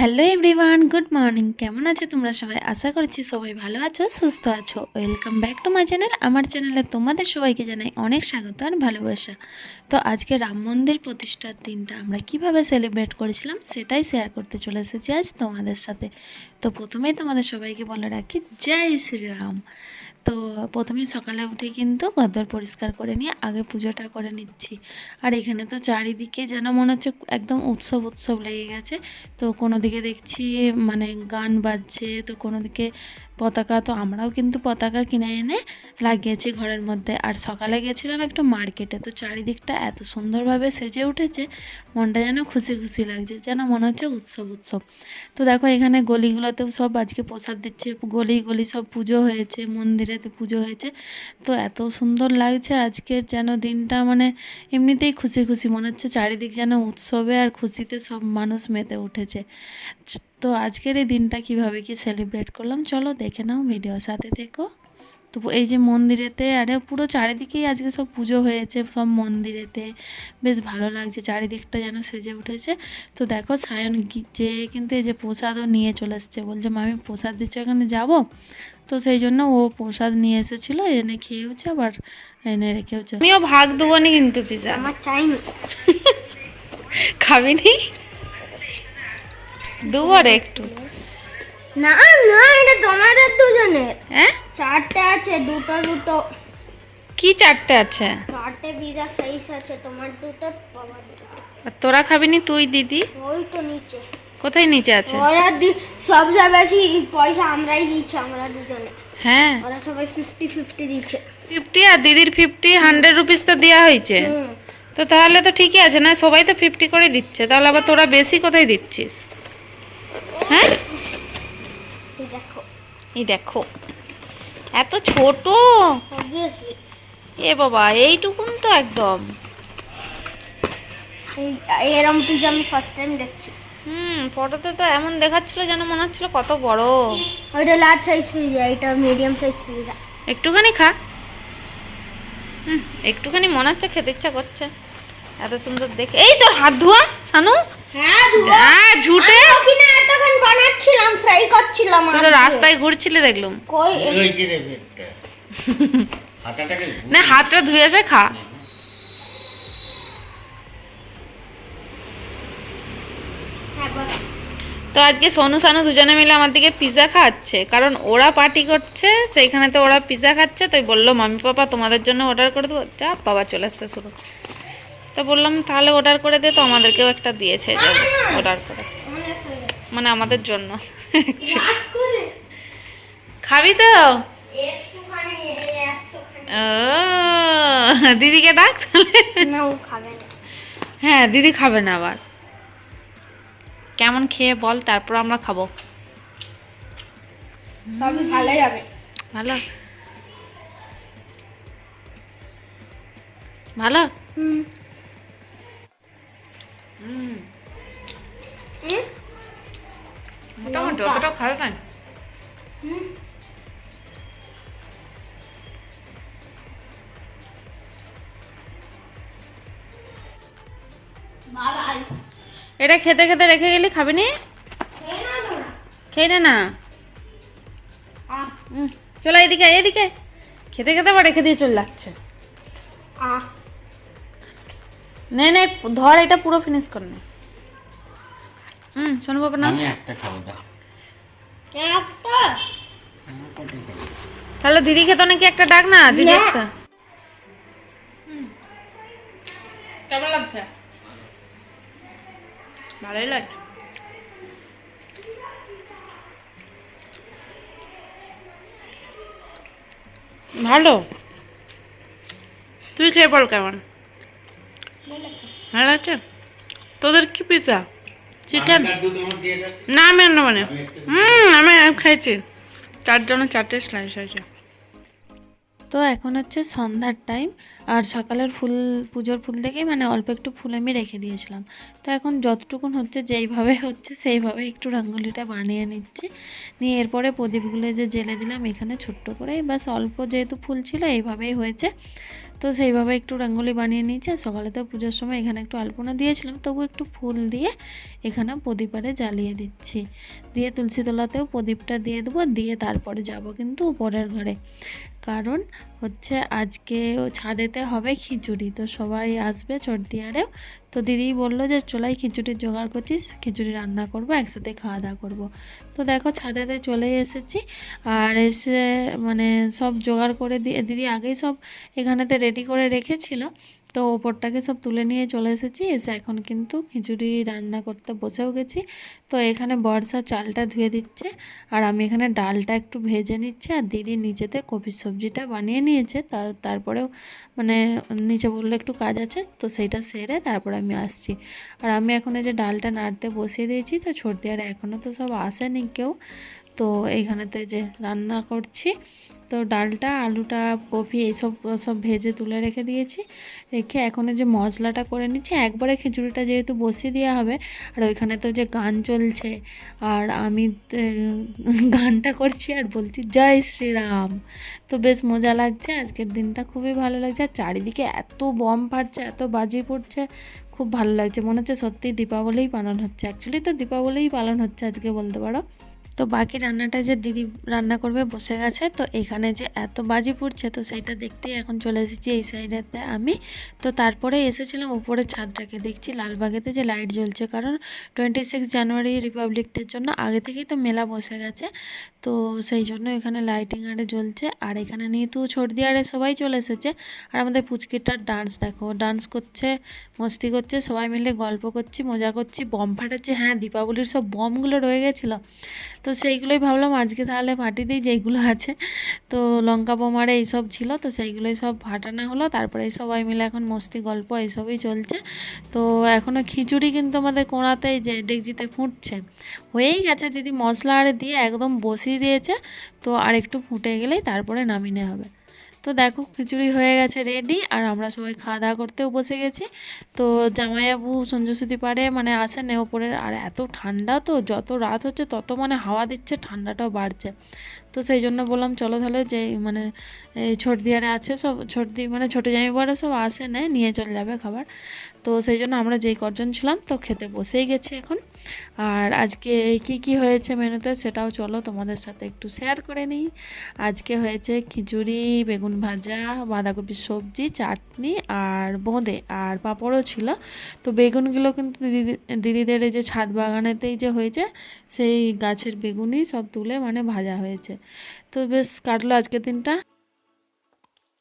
Hello everyone good morning কেমন আছো তোমরা সবাই? আশা করছি সবাই ভালো আছো, সুস্থ আছো। Welcome back to my channel আমার চ্যানেলে তোমাদের সবাইকে জানাই অনেক স্বাগত আর ভালোবাসা। তো আজকে রাম মন্দির প্রতিষ্ঠার দিনটা আমরা কীভাবে সেলিব্রেট করেছিলাম সেটাই শেয়ার করতে চলে এসেছি আজ তোমাদের সাথে। তো প্রথমেই তোমাদের সবাইকে বলে রাখি, জয় শ্রীরাম। তো প্রথমে সকালে উঠে কিন্তু ঘরদর পরিষ্কার করে নিয়ে আগে পুজোটা করে নিচ্ছি। আর এখানে তো চারিদিকে যেন মনে হচ্ছে একদম উৎসব উৎসব লেগে গেছে। তো কোনো দিকে দেখছি মানে গান বাজছে, তো কোনো দিকে পতাকা তো আমরাও কিন্তু পতাকা কিনে এনে লাগিয়েছি ঘরের মধ্যে। আর সকালে গেছিলাম একটু মার্কেটে, তো চারিদিকটা এত সুন্দরভাবে সেজে উঠেছে, মনটা যেন খুশি খুশি লাগছে, যেন মনে হচ্ছে উৎসব উৎসব। তো দেখো এখানে গলিগুলোতেও সব আজকে প্রসাদ দিচ্ছে, গলি গলি সব পুজো হয়েছে মন্দিরেতে পুজো হয়েছে। তো এত সুন্দর লাগছে আজকের যেন দিনটা মানে এমনিতেই খুশি খুশি, মনে হচ্ছে চারিদিক যেন উৎসবে আর খুশিতে সব মানুষ মেতে উঠেছে। তো আজকের এই দিনটা কীভাবে কি সেলিব্রেট করলাম? চলো দেখে নাও ভিডিও সাথে দেখো তো এই যে মন্দিরেতে আরে পুরো চারিদিকেই আজকে সব পুজো হয়েছে সব মন্দিরেতে। বেশ ভালো লাগছে চারিদিকটা যেন সেজে উঠেছে। তো দেখো সায়ন যে কিন্তু এই যে প্রসাদও নিয়ে চলে এসছে বলছে মামি প্রসাদ দিচ্ছ এখানে যাব? তো সেই জন্য ও প্রসাদ নিয়ে এসেছিল এনে খেয়েওছে আবার এনে রেখেওছে। আমিও ভাগ দেবো নি কিন্তু পিজা আমার চাইনি খাবি নি দুবার একটু। না না এটা তোমাদের দুজনের হ্যাঁ? চারটে আছে দুটো দুটো। কি চারটে আছে? চারটে পিজা সাইজ আছে তোমার দুটো বাবার দুটো। আর তোরা খাবি নি তুই দিদি? ওই তো নিচে। কোথায় নিচে আছে? ওরা দি- সবচেয়ে বেশি পয়সা আমরাই দিচ্ছি আমরা দুজনে। হ্যাঁ। ওরা সবাই ফিফটি ফিফটি দিচ্ছে। ফিফটি আর দিদির ফিফটি হান্ড্রেড রুপিস তো দেওয়া হয়েছে। তো তাহলে তো ঠিকই আছে না? সবাই তো ফিফটি করে দিচ্ছে। তাহলে আবার তোরা বেশি কোথায় দিচ্ছিস? দেখো। এই দেখো। এত ছোট? এ বাবা এইটুকুন তো একদম। এরম পিজা আমি ফার্স্ট টাইম দেখছি। হুম ফটোতে তো এমন দেখাচ্ছিল যেন মনে হচ্ছিল কত বড়। ওইটা লার্জ সাইজ পিজা এটা মিডিয়াম সাইজ পিজা একটুখানি খা। হুম, একটুখানি মনে হচ্ছে খেতে ইচ্ছা করছে। এত সুন্দর দেখে। এই তোর হাত ধোয়া সানু? হ্যাঁ ঝুটে। বানাচ্ছিলাম ফ্রাই করছিলাম তুই তো রাস্তায় ঘুরছিলে দেখলুম। কই ওই যে রে পেটটা হাতাটাকে না হাতটা ধুয়ে এসে খা। হ্যাঁ তো আজকে সোনু সানু দুজনে মিলে আমার দিকে পিৎজা খাচ্ছে কারণ ওরা পার্টি করছে সেইখানে তো ওরা পিৎজা খাচ্ছে তাই বলল মামি পাপা তোমাদের জন্য অর্ডার করে দেবো। যা বাবা চলে আসছে শুধু তো বললাম তাহলে অর্ডার করে দে তো আমাদেরকেও একটা দিয়েছে। অর্ডার করে। মানে আমাদের জন্য। খাবি তো? দিদিকে ডাক। হ্যাঁ দিদি খাবে না আবার। কেমন খেয়ে বল তারপর আমরা খাব। ভালো? ভালো। হুম। মোটামুটি অতটা এটা খেতে খেতে রেখে গেলি খাবি নি? খেয়ে না। নে চলো এদিকে এদিকে। খেতে খেতে আবার রেখে দিয়ে চলে যাচ্ছে। আহ। নে নে ধর এটা পুরো ফিনিশ কর নে। হুম শোনো বাবা না আমি একটা খাব দা একটা? তাহলে দিদি খেতে নাকি একটা ডাক না? দিদি। একটা। কেমন লাগছে? ভালোই লাগছে। ভালো। তুই খেয়ে পড় কেমন? ভালো লাগছে? তোদের কি পিজা? চিকেন। না আমি রান্না মানে হুম আমি খাইছি চারজনের চারটে স্লাইস হয়েছে। তো এখন হচ্ছে সন্ধ্যার টাইম আর সকালের ফুল পুজোর ফুল থেকেই মানে অল্প একটু ফুল আমি রেখে দিয়েছিলাম। তো এখন যতটুকুন হচ্ছে যেইভাবে হচ্ছে সেইভাবে একটু রঙ্গোলিটা বানিয়ে নিচ্ছি। নিয়ে এরপরে প্রদীপগুলো যে জেলে দিলাম এখানে ছোট্ট করে বাস অল্প যেহেতু ফুল ছিল এইভাবেই হয়েছে। তো সেইভাবে একটু রঙ্গোলি বানিয়ে নিয়েছি আর সকালে তো পুজোর সময় এখানে একটু আলপনা দিয়েছিলাম তবু একটু ফুল দিয়ে এখানে প্রদীপারে জ্বালিয়ে দিচ্ছি। দিয়ে তুলসী তলাতেও প্রদীপটা দিয়ে দেবো, দিয়ে তারপরে যাব কিন্তু উপরের ঘরে। কারণ হচ্ছে আজকে ছাদেতে হবে খিচুড়ি। তো সবাই আসবে চর্দিয়ারেও তো দিদি বলল যে, চলাই খিচুড়ি জোগাড় করছিস, খিচুড়ি রান্না করব, একসাথে খাওয়া দাওয়া করব। তো দেখো ছাদেতে চলেই এসেছি। আর এসে মানে সব জোগাড় করে দিয়ে দিদি আগেই সব এখানেতে রেডি করে রেখেছিল। তো ওপরটাকে সব তুলে নিয়ে চলে এসেছি। এসে এখন কিন্তু খিচুড়ি রান্না করতে বসেও গেছি। তো এখানে বর্ষা চালটা ধুয়ে দিচ্ছে। আর আমি এখানে ডালটা একটু ভেজে নিচ্ছি। আর দিদি নিচেতে কপির সবজিটা বানিয়ে নিয়েছে। তার, তারপরেও মানে নিচে বলল একটু কাজ আছে, তো সেইটা সেরে তারপরে আমি আসছি। আর আমি এখন এই যে ডালটা নাড়তে বসিয়ে দিয়েছি, তো সর্দি আর এখনও তো সব আসেনি কেউ। তো এইখানেতে যে রান্না করছি, তো ডালটা, আলুটা, কপি এইসব, সব ভেজে তুলে রেখে দিয়েছি। রেখে এখন যে মশলাটা করে নিচ্ছি। একবারে খিচুড়িটা যেহেতু বসিয়ে দেওয়া হবে, আর ওইখানে তো যে গান চলছে, আর আমি গানটা করছি আর বলছি, জয় শ্রীরাম। তো বেশ মজা লাগছে, আজকের দিনটা খুবই ভালো লাগছে। আর চারিদিকে এত বম ফাটছে, এত বাজি পড়ছে, খুব ভালো লাগছে। মনে হচ্ছে সত্যিই দীপাবলিই পালন হচ্ছে। অ্যাকচুয়ালি তো দীপাবলিই পালন হচ্ছে আজকে বলতে পারো। তো বাকি রান্নাটা যে দিদি রান্না করবে বসে গেছে, তো এখানে যে এত বাজি পড়ছে, তো সেইটা দেখতেই এখন চলে এসেছি এই সাইডেতে আমি। তো তারপরে এসেছিলাম উপরে ছাদটাকে, দেখছি লালবাগেতে যে লাইট জ্বলছে, কারণ টোয়েন্টি সিক্স জানুয়ারি রিপাবলিক ডের জন্য আগে থেকেই তো মেলা বসে গেছে, তো সেই জন্য এখানে লাইটিং আরে জ্বলছে। আর এখানে নিতু ছর্দি আরে সবাই চলে এসেছে, আর আমাদের পুচকিটার ডান্স দেখো ডান্স করছে, মস্তি করছে, সবাই মিলে গল্প করছি, মজা করছি বম ফাটাচ্ছে। হ্যাঁ দীপাবলির সব বমগুলো রয়ে গেছিল। তো সেইগুলোই ভাবলাম আজকে তাহলে ফাটিয়ে দিই যেইগুলো আছে। তো লঙ্কা বোমারে এইসব ছিল, তো সেইগুলোই সব ফাটানো হলো। তারপরে সবাই মিলে এখন মস্তি গল্প এইসবই চলছে। তো এখনও খিচুড়ি কিন্তু আমাদের কোড়াতেই যে ডেকজিতে ফুটছে। হয়েই গেছে দিদি, মশলা আর দিয়ে একদম বসিয়ে দিয়েছে। তো আর একটু ফুটে গেলেই তারপরে নামিয়ে হবে। তো দেখো, খিচুড়ি হয়ে গেছে রেডি আর আমরা সবাই খাওয়া দাওয়া করতেও বসে গেছি। তো জামাইবাবু সঞ্জসুতি পারে মানে আসে নে ওপরের আর এত ঠান্ডা তো, যত রাত হচ্ছে তত মানে হাওয়া দিচ্ছে, ঠান্ডাটাও বাড়ছে। তো সেই জন্য বললাম, চলো তাহলে যে মানে এই ছর্দিয়ারে আছে সব ছর্দি মানে ছোটো জামাইবাবুরা সব আসে নেয় নিয়ে চলে যাবে খাবার। তো সেই জন্য আমরা যেই কজন ছিলাম তো খেতে বসেই গেছি এখন। আর আজকে কি কি হয়েছে মেনুতে সেটাও চলো তোমাদের সাথে একটু শেয়ার করে নিই। আজকে হয়েছে খিচুড়ি, বেগুন ভাজা বাঁধাকপির সবজি, চাটনি আর বোঁদে আর পাঁপড়ও ছিল। তো বেগুনগুলো কিন্তু দিদি, দিদিদের এই যে ছাদ বাগানেতেই যে হয়েছে, সেই গাছের বেগুনই সব তুলে মানে ভাজা হয়েছে। তো বেশ কাটলো আজকের দিনটা